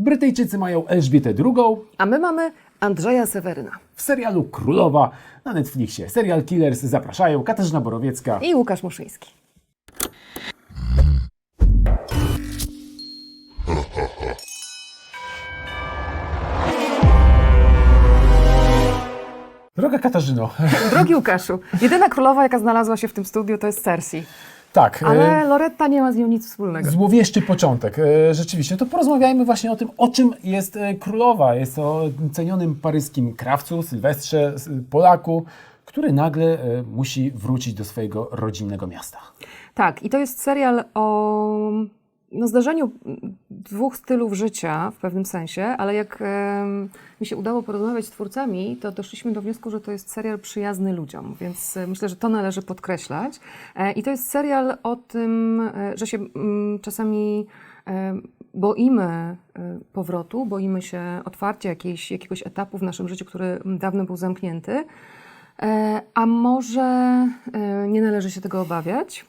Brytyjczycy mają Elżbietę II A my mamy Andrzeja Seweryna w serialu Królowa na Netflixie. Serial Killers zapraszają Katarzyna Borowiecka. i Łukasz Muszyński. Droga Katarzyno, Drogi Łukaszu, jedyna królowa, jaka znalazła się w tym studiu, to jest Cersei. Tak, e, Ale Loretta nie ma z nią nic wspólnego. Złowieszczy początek. E, Rzeczywiście, to porozmawiajmy właśnie o tym, o czym jest e, królowa. Jest o cenionym paryskim krawcu, Sylwestrze, Polaku, który nagle musi wrócić do swojego rodzinnego miasta. Tak, i to jest serial o no, zdarzeniu dwóch stylów życia w pewnym sensie, ale jak mi się udało porozmawiać z twórcami, to doszliśmy do wniosku, że to jest serial przyjazny ludziom, więc e, myślę, że to należy podkreślać. E, I to jest serial o tym, e, że się mm, czasami boimy powrotu, boimy się otwarcia jakiejś, jakiegoś etapu w naszym życiu, który dawno był zamknięty. A może nie należy się tego obawiać?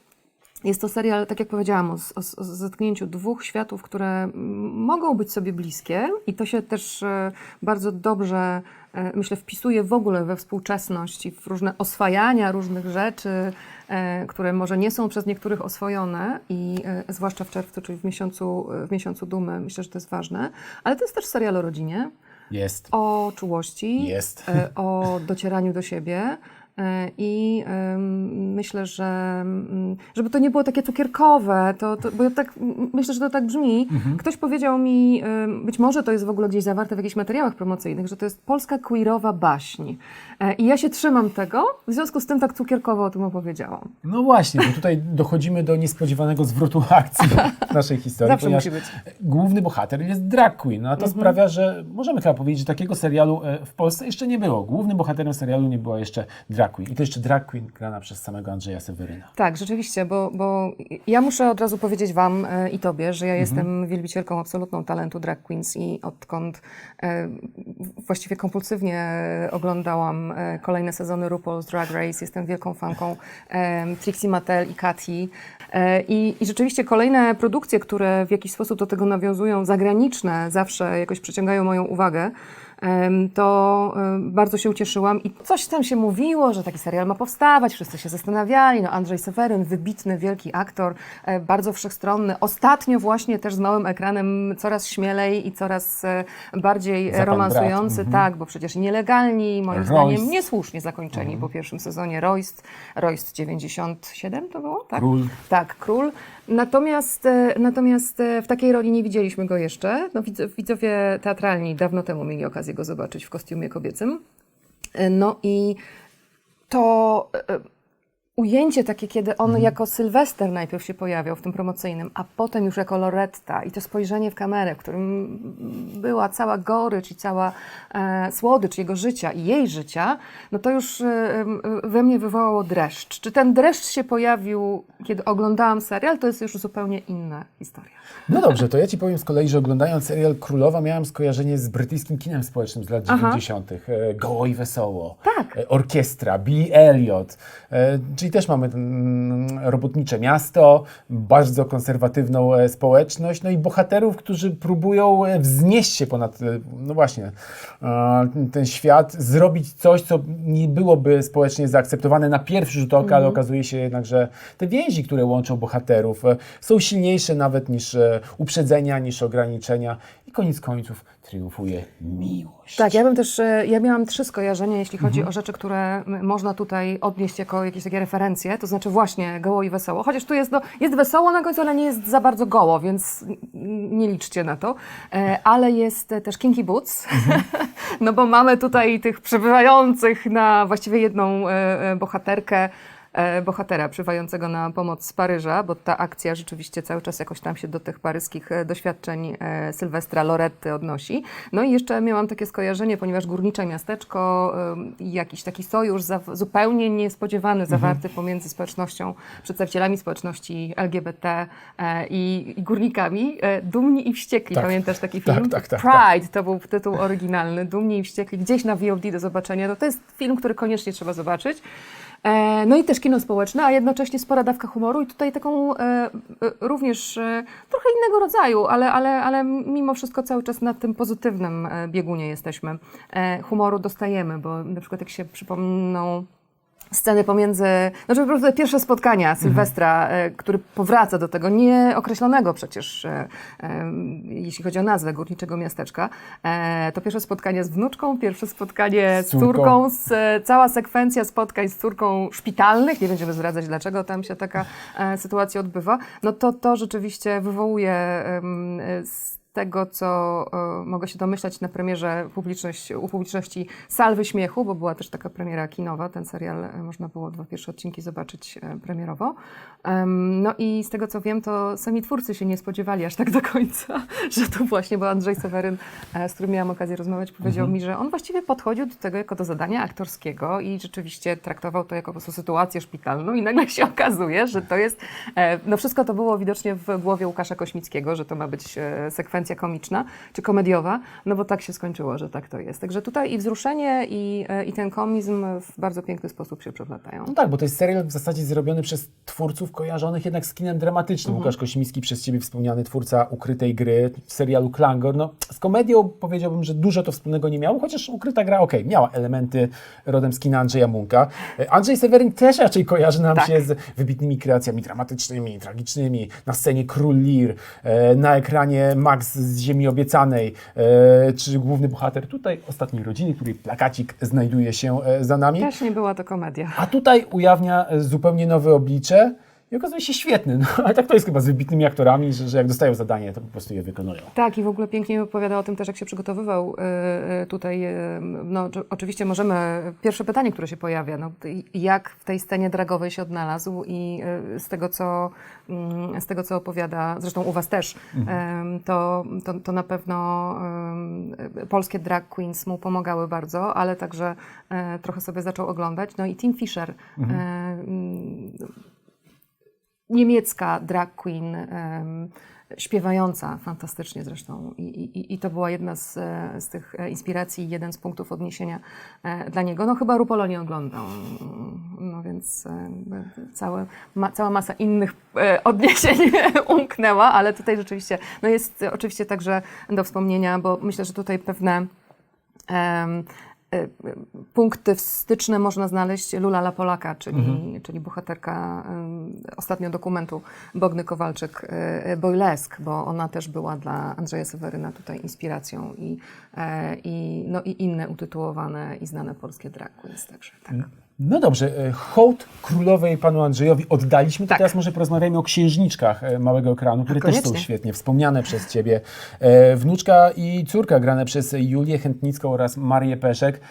Jest to serial, tak jak powiedziałam, o, o, o zetknięciu dwóch światów, które mogą być sobie bliskie i to się też e, bardzo dobrze, e, myślę, wpisuje w ogóle we współczesność i w różne oswajania różnych rzeczy, e, które może nie są przez niektórych oswojone i zwłaszcza w czerwcu, czyli w miesiącu, w miesiącu dumy, myślę, że to jest ważne. Ale to jest też serial o rodzinie, Jest. o czułości, Jest. o docieraniu do siebie. E, I myślę, że mm, żeby to nie było takie cukierkowe, to, to, bo ja tak myślę, że to tak brzmi. Mhm. Ktoś powiedział mi, być może to jest w ogóle gdzieś zawarte w jakichś materiałach promocyjnych, że to jest polska queerowa baśń. E, I ja się trzymam tego, w związku z tym tak cukierkowo o tym opowiedziałam. No właśnie, bo tutaj dochodzimy do niespodziewanego zwrotu akcji w naszej historii. Zawsze ponieważ musi być. Główny bohater jest drag queen, no a to sprawia, że możemy chyba powiedzieć, że takiego serialu e, w Polsce jeszcze nie było. Głównym bohaterem serialu nie była jeszcze drag queen. I to jeszcze drag queen grana przez samego Andrzeja Seweryna. Tak, rzeczywiście, bo, bo ja muszę od razu powiedzieć Wam e, i Tobie, że ja jestem wielbicielką absolutną talentu drag queens i odkąd e, właściwie kompulsywnie oglądałam e, kolejne sezony RuPaul's Drag Race, jestem wielką fanką e, Trixie Mattel i Katy. E, I, I rzeczywiście kolejne produkcje, które w jakiś sposób do tego nawiązują, zagraniczne, zawsze jakoś przyciągają moją uwagę. To bardzo się ucieszyłam i coś tam się mówiło, że taki serial ma powstawać, wszyscy się zastanawiali. No Andrzej Seweryn, wybitny, wielki aktor, e, bardzo wszechstronny. Ostatnio właśnie też z małym ekranem coraz śmielej i coraz e, bardziej e, Za pan romansujący, brat, mhm. tak, bo przecież nielegalni, moim Royst. zdaniem niesłusznie zakończeni po pierwszym sezonie. Royst, Royst 97 to było, tak? Król. Tak, król. Natomiast, e, natomiast w takiej roli nie widzieliśmy go jeszcze. No, widz- widzowie teatralni dawno temu mieli okazję go zobaczyć w kostiumie kobiecym. E, No i to e, ujęcie takie, kiedy on jako Sylwester najpierw się pojawiał w tym promocyjnym, a potem już jako Loretta i to spojrzenie w kamerę, w którym była cała gorycz i cała e, słodycz jego życia i jej życia, no to już e, we mnie wywołało dreszcz. Czy ten dreszcz się pojawił, kiedy oglądałam serial, to jest już zupełnie inna historia. No dobrze, to ja Ci powiem z kolei, że oglądając serial Królowa miałem skojarzenie z brytyjskim kinem społecznym z lat Aha. 90. E, Goło i wesoło. Tak. E, Orkiestra, Billy Elliot. Czyli też mamy mm, robotnicze miasto, bardzo konserwatywną e, społeczność, no i bohaterów, którzy próbują e, wznieść się ponad, e, no właśnie, ten świat, zrobić coś, co nie byłoby społecznie zaakceptowane na pierwszy rzut oka, ale okazuje się jednak, że te więzi, które łączą bohaterów, są silniejsze nawet niż uprzedzenia, niż ograniczenia. I koniec końców triumfuje miłość. Tak, ja bym też, e, ja miałam trzy skojarzenia, jeśli chodzi o rzeczy, które można tutaj odnieść jako jakieś takie referencje, to znaczy właśnie goło i wesoło, chociaż tu jest, no, jest wesoło na końcu, ale nie jest za bardzo goło, więc nie liczcie na to, E, ale jest też Kinky Boots, no bo mamy tutaj tych przybywających na właściwie jedną e, bohaterkę, bohatera przybywającego na pomoc z Paryża, bo ta akcja rzeczywiście cały czas jakoś tam się do tych paryskich e, doświadczeń e, Sylwestra Loretty odnosi. No i jeszcze miałam takie skojarzenie, ponieważ górnicze miasteczko jakiś taki sojusz zupełnie niespodziewany zawarty pomiędzy społecznością, przedstawicielami społeczności LGBT e, i, i górnikami, e, Dumni i Wściekli. Tak. Pamiętasz taki Tak, film? tak, tak, Pride to był tytuł oryginalny, Dumni i Wściekli, gdzieś na VOD do zobaczenia. No to jest film, który koniecznie trzeba zobaczyć. E, no i też kino społeczne, a jednocześnie spora dawka humoru i tutaj taką e, e, również trochę innego rodzaju, ale, ale, ale mimo wszystko cały czas na tym pozytywnym biegunie jesteśmy. Humoru dostajemy, bo na przykład jak się przypomną sceny pomiędzy, znaczy po prostu te pierwsze spotkania Sylwestra, e, który powraca do tego nieokreślonego przecież, e, e, jeśli chodzi o nazwę Górniczego Miasteczka, to pierwsze spotkanie z wnuczką, pierwsze spotkanie z Z córką. córką, z, cała sekwencja spotkań z córką szpitalnych, nie będziemy zdradzać dlaczego tam się taka sytuacja odbywa, no to to rzeczywiście wywołuje z tego, co e, mogę się domyślać na premierze publiczność, u publiczności Salwy Śmiechu, bo była też taka premiera kinowa, ten serial e, można było dwa pierwsze odcinki zobaczyć e, premierowo. Em, no i z tego, co wiem, to sami twórcy się nie spodziewali aż tak do końca, że to właśnie, bo Andrzej Seweryn, z którym miałam okazję rozmawiać, powiedział mi, że on właściwie podchodził do tego jako do zadania aktorskiego i rzeczywiście traktował to jako po prostu sytuację szpitalną. I nagle się okazuje, że to jest, no wszystko to było widocznie w głowie Łukasza Kośmickiego, że to ma być e, sekwencja komiczna czy komediowa, no bo tak się skończyło, że tak to jest. Także tutaj i wzruszenie i, e, i ten komizm w bardzo piękny sposób się przeplatają. No tak, bo to jest serial w zasadzie zrobiony przez twórców kojarzonych jednak z kinem dramatycznym. Łukasz Kośmicki, przez Ciebie wspomniany twórca Ukrytej Gry, serialu Klangor. No, z komedią powiedziałbym, że dużo to wspólnego nie miało, chociaż Ukryta Gra, okej, miała elementy rodem z kina Andrzeja Munka. E, Andrzej Seweryn też raczej kojarzy nam Tak. się z wybitnymi kreacjami dramatycznymi, tragicznymi. Na scenie Król Lir, e, na ekranie Max z Ziemi Obiecanej, e, czy główny bohater tutaj Ostatniej Rodziny, której plakacik znajduje się e, za nami. Też nie była to komedia. A tutaj ujawnia e, zupełnie nowe oblicze i okazuje się świetny. No, ale tak to jest chyba z wybitnymi aktorami, że, że jak dostają zadanie, to po prostu je wykonują. Tak, i w ogóle pięknie opowiada o tym też, jak się przygotowywał y, y, tutaj. y, No, czy- oczywiście możemy. Pierwsze pytanie, które się pojawia, no, jak w tej scenie dragowej się odnalazł i y, z tego, co, mm, z tego, co opowiada, zresztą u Was też, em, to, to, to na pewno polskie drag queens mu pomagały bardzo, ale także e, trochę sobie zaczął oglądać. No i Tim Fisher. mm, niemiecka drag queen, śpiewająca fantastycznie zresztą. I, i, I to była jedna z, z tych e, inspiracji, jeden z punktów odniesienia e, dla niego. No chyba Rupolo nie oglądał, no więc e, całe, ma, cała masa innych odniesień umknęła, ale tutaj rzeczywiście, no jest oczywiście także do wspomnienia, bo myślę, że tutaj pewne e, punkty wstyczne można znaleźć Lula La Polaka, czyli, czyli bohaterka ostatnio dokumentu Bogny Kowalczyk e, Boylesk, bo ona też była dla Andrzeja Seweryna tutaj inspiracją i, e, i, no, i inne utytułowane i znane polskie drag queens także. Tak. No dobrze, e, hołd królowej panu Andrzejowi oddaliśmy, to Tak. teraz może porozmawiajmy o księżniczkach e, małego ekranu, które też są świetnie wspomniane przez ciebie. E, Wnuczka i córka grane przez Julię Chętnicką oraz Marię Peszek.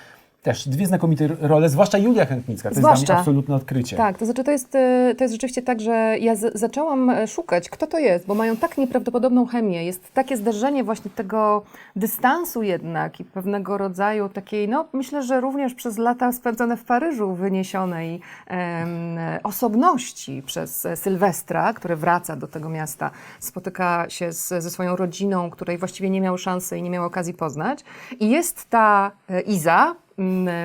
Też dwie znakomite role, zwłaszcza Julia Chętnicka, to jest dla mnie Zwłaszcza. absolutne odkrycie. Tak, to znaczy to jest, e, to jest rzeczywiście tak, że ja z, zaczęłam e, szukać, kto to jest, bo mają tak nieprawdopodobną chemię. Jest takie zderzenie właśnie tego dystansu jednak i pewnego rodzaju takiej, no myślę, że również przez lata spędzone w Paryżu wyniesionej em, osobności przez e, Sylwestra, który wraca do tego miasta, spotyka się z, ze swoją rodziną, której właściwie nie miał szansy i nie miał okazji poznać. I jest ta e, Iza,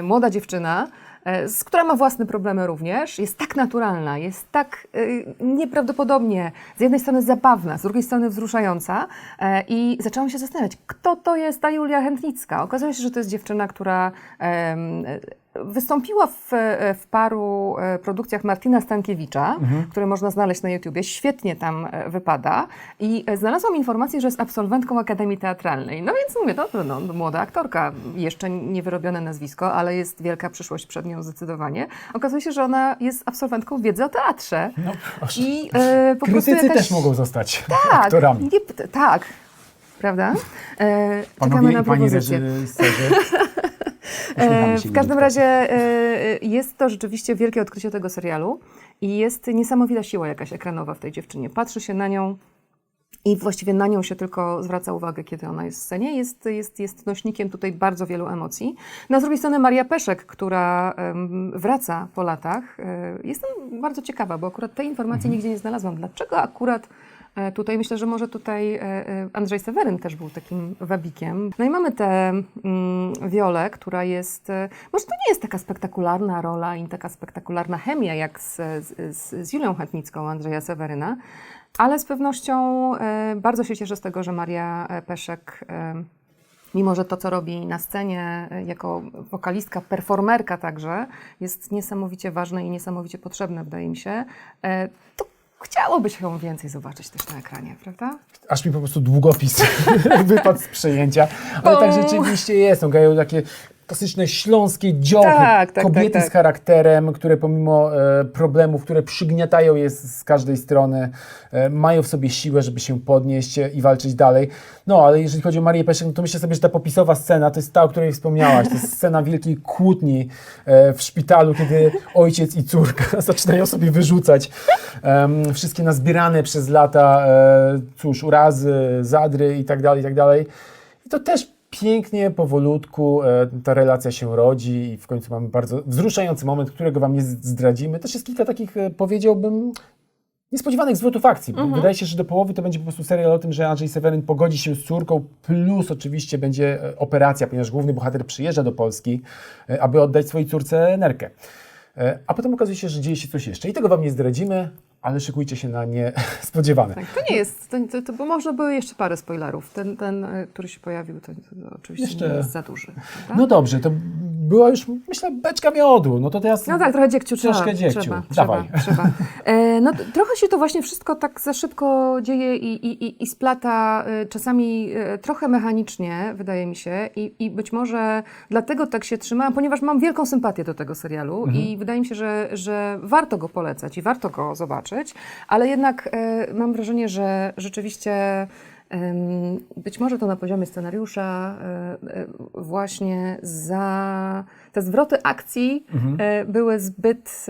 młoda dziewczyna, e, z która ma własne problemy również, jest tak naturalna, jest tak e, nieprawdopodobnie z jednej strony zabawna, z drugiej strony wzruszająca e, i zaczęłam się zastanawiać, kto to jest ta Julia Chętnicka. Okazuje się, że to jest dziewczyna, która Wystąpiła w, w paru e, produkcjach Martina Stankiewicza, które można znaleźć na YouTubie. Świetnie tam e, wypada. I e, znalazłam informację, że jest absolwentką Akademii Teatralnej. No więc mówię, dobrze, no, no, młoda aktorka, jeszcze niewyrobione nazwisko, ale jest wielka przyszłość przed nią zdecydowanie. Okazuje się, że ona jest absolwentką wiedzy o teatrze. No. I e, po prostu Krytycy jakaś... też mogą zostać tak, aktorami. Nie, tak, prawda? E, czekamy Panowie na i pani reżyserzy. E, W każdym razie e, jest to rzeczywiście wielkie odkrycie tego serialu i jest niesamowita siła jakaś ekranowa w tej dziewczynie. Patrzy się na nią i właściwie na nią się tylko zwraca uwagę, kiedy ona jest w scenie. Jest, jest, jest nośnikiem tutaj bardzo wielu emocji. Na drugiej strony Maria Peszek, która em, wraca po latach. E, Jestem bardzo ciekawa, bo akurat tej informacji nigdzie nie znalazłam. Dlaczego akurat Tutaj myślę, że może tutaj e, e, Andrzej Seweryn też był takim wabikiem. No i mamy tę mm, Wiolę, która jest, e, może to nie jest taka spektakularna rola i taka spektakularna chemia jak z, z, z, Julią Chętnicką Andrzeja Seweryna, ale z pewnością e, bardzo się cieszę z tego, że Maria e, Peszek e, mimo że to, co robi na scenie e, jako wokalistka, performerka także, jest niesamowicie ważne i niesamowicie potrzebne, wydaje mi się, e, to chciałoby się ją więcej zobaczyć też na ekranie, prawda? Aż mi po prostu długopis wypadł z przejęcia. Ale tak rzeczywiście jest. Są grają takie klasyczne śląskie działy, Tak, tak, kobiety tak, tak. z charakterem, które pomimo e, problemów, które przygniatają je z, z każdej strony, e, mają w sobie siłę, żeby się podnieść e, i walczyć dalej. No, ale jeżeli chodzi o Marię Peszek, no to myślę sobie, że ta popisowa scena to jest ta, o której wspomniałaś. To jest scena wielkiej kłótni e, w szpitalu, kiedy ojciec i córka zaczynają sobie wyrzucać em, wszystkie nazbierane przez lata, e, cóż, urazy, zadry i tak dalej, i tak dalej. I to też pięknie, powolutku e, ta relacja się rodzi i w końcu mamy bardzo wzruszający moment, którego Wam nie zdradzimy. Też jest kilka takich, e, powiedziałbym, niespodziewanych zwrotów akcji. bo Wydaje się, że do połowy to będzie po prostu serial o tym, że Andrzej Seweryn pogodzi się z córką, plus oczywiście będzie e, operacja, ponieważ główny bohater przyjeżdża do Polski, aby oddać swojej córce nerkę. A potem okazuje się, że dzieje się coś jeszcze. I tego Wam nie zdradzimy, ale szykujcie się na niespodziewane. Tak, to nie jest, to, to, to, bo można były jeszcze parę spoilerów. Ten, ten e, który się pojawił, to, to oczywiście Jeszcze- nie jest za duży. Prawda? No dobrze, to była już, myślę, beczka miodu. No to teraz No tak, trochę dziegciu trzeba. Troszkę dziegciu. Trzeba, Dawaj. trzeba, trzeba. E, no, trochę się to właśnie wszystko tak za szybko dzieje i, i, i, splata e, czasami e, trochę mechanicznie, wydaje mi się. I, I być może dlatego tak się trzymałam, ponieważ mam wielką sympatię do tego serialu i wydaje mi się, że, że warto go polecać i warto go zobaczyć, ale jednak e, mam wrażenie, że rzeczywiście być może to na poziomie scenariusza e, e, właśnie za te zwroty akcji e, były zbyt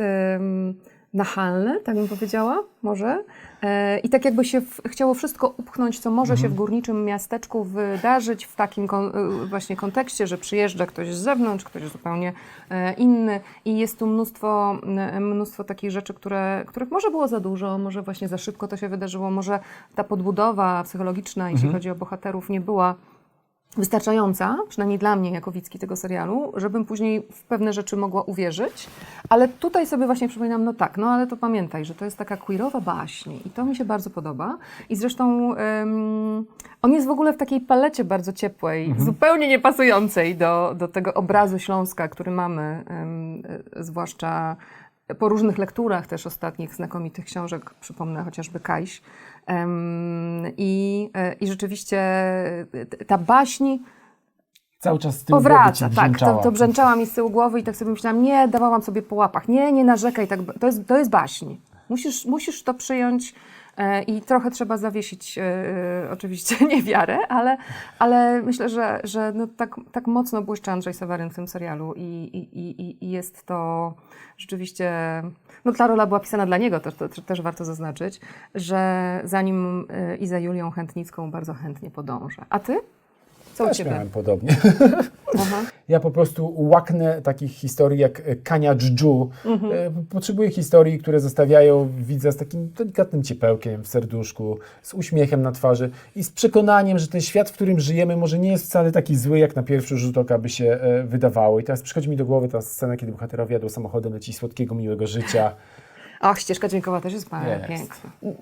nachalne, tak bym powiedziała, może. E, I tak jakby się w, chciało wszystko upchnąć, co może się w górniczym miasteczku wydarzyć w takim kon, e, właśnie kontekście, że przyjeżdża ktoś z zewnątrz, ktoś zupełnie e, inny. I jest tu mnóstwo, e, mnóstwo takich rzeczy, które, których może było za dużo, może właśnie za szybko to się wydarzyło, może ta podbudowa psychologiczna, jeśli chodzi o bohaterów, nie była wystarczająca, przynajmniej dla mnie jako widzki tego serialu, żebym później w pewne rzeczy mogła uwierzyć. Ale tutaj sobie właśnie przypominam, no tak, no ale to pamiętaj, że to jest taka queerowa baśń i to mi się bardzo podoba. I zresztą em, on jest w ogóle w takiej palecie bardzo ciepłej, zupełnie niepasującej do, do tego obrazu Śląska, który mamy, e, zwłaszcza po różnych lekturach też ostatnich znakomitych książek, przypomnę chociażby Kajś. I, e, I rzeczywiście t- ta baśń cały czas z tyłu powraca, tak, to, to brzęczała mi z tyłu głowy i tak sobie myślałam, nie, dawałam sobie po łapach, nie, nie narzekaj, tak, to, jest, to jest baśń. Musisz, musisz to przyjąć e, i trochę trzeba zawiesić e, e, oczywiście niewiarę, ale, ale myślę, że, że no tak, tak mocno błyszczy Andrzej Seweryn w tym serialu i, i, i, i jest to rzeczywiście, no ta rola była pisana dla niego, to, też warto zaznaczyć, że zanim e, i za Julią Chętnicką bardzo chętnie podążę. A ty? Co Też miałem podobnie. Aha. Ja po prostu łaknę takich historii jak Kania Dżdżu. Mhm. E, Potrzebuję historii, które zostawiają widza z takim delikatnym ciepełkiem w serduszku, z uśmiechem na twarzy i z przekonaniem, że ten świat, w którym żyjemy, może nie jest wcale taki zły, jak na pierwszy rzut oka by się e, wydawało. I teraz przychodzi mi do głowy ta scena, kiedy bohaterowie jadą samochodem leci słodkiego, miłego życia. Ach, ścieżka dźwiękowa też jest, bardzo Jest. piękna.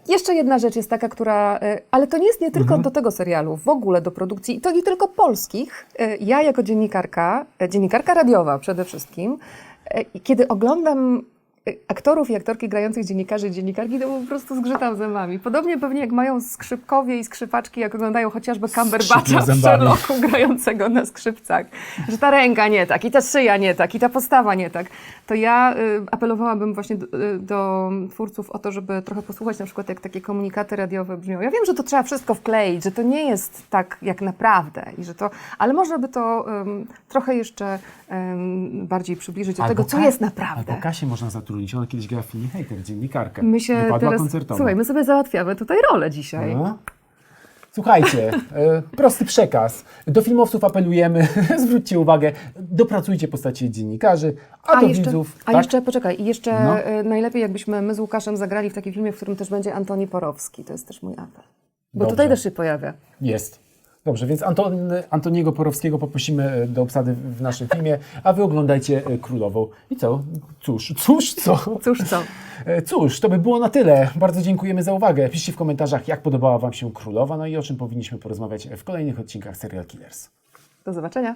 Jeszcze jedna rzecz jest taka, która. y, Ale to nie jest nie tylko do tego serialu, w ogóle do produkcji, i to nie tylko polskich. Y, Ja jako dziennikarka, y, dziennikarka radiowa przede wszystkim, y, kiedy oglądam aktorów i aktorki grających dziennikarzy i dziennikarki, to po prostu zgrzytam zębami. Podobnie pewnie jak mają skrzypkowie i skrzypaczki, jak oglądają chociażby Cumberbatcha w. Sherlocku grającego na skrzypcach, że ta ręka nie tak, i ta szyja nie tak, i ta postawa nie tak, to ja y, apelowałabym właśnie do, y, do twórców o to, żeby trochę posłuchać na przykład, jak takie komunikaty radiowe brzmią. Ja wiem, że to trzeba wszystko wkleić, że to nie jest tak jak naprawdę, i że to, ale można by to ym, trochę jeszcze bardziej przybliżyć do tego, co jest naprawdę. Albo Kasię można zatrudnić. Ona kiedyś grała w filmie Hater, dziennikarkę. My się Wypadła teraz, koncertowo. słuchaj, my sobie załatwiamy tutaj rolę dzisiaj. No. Słuchajcie, e, prosty przekaz. Do filmowców apelujemy, zwróćcie uwagę, dopracujcie postacie dziennikarzy, a, do jeszcze, widzów. a tak? jeszcze, poczekaj, i jeszcze No. e, najlepiej jakbyśmy my z Łukaszem zagrali w takim filmie, w którym też będzie Antoni Porowski. To jest też mój apel. Bo Dobrze. tutaj też się pojawia. Jest. Dobrze, więc Anton, Antoniego Porowskiego poprosimy e, do obsady w naszym filmie, a wy oglądajcie e, Królową. I co? Cóż, cóż, co? Cóż co? E, Cóż, to by było na tyle. Bardzo dziękujemy za uwagę. Piszcie w komentarzach, jak podobała Wam się Królowa, no i o czym powinniśmy porozmawiać w kolejnych odcinkach Serial Killers. Do zobaczenia.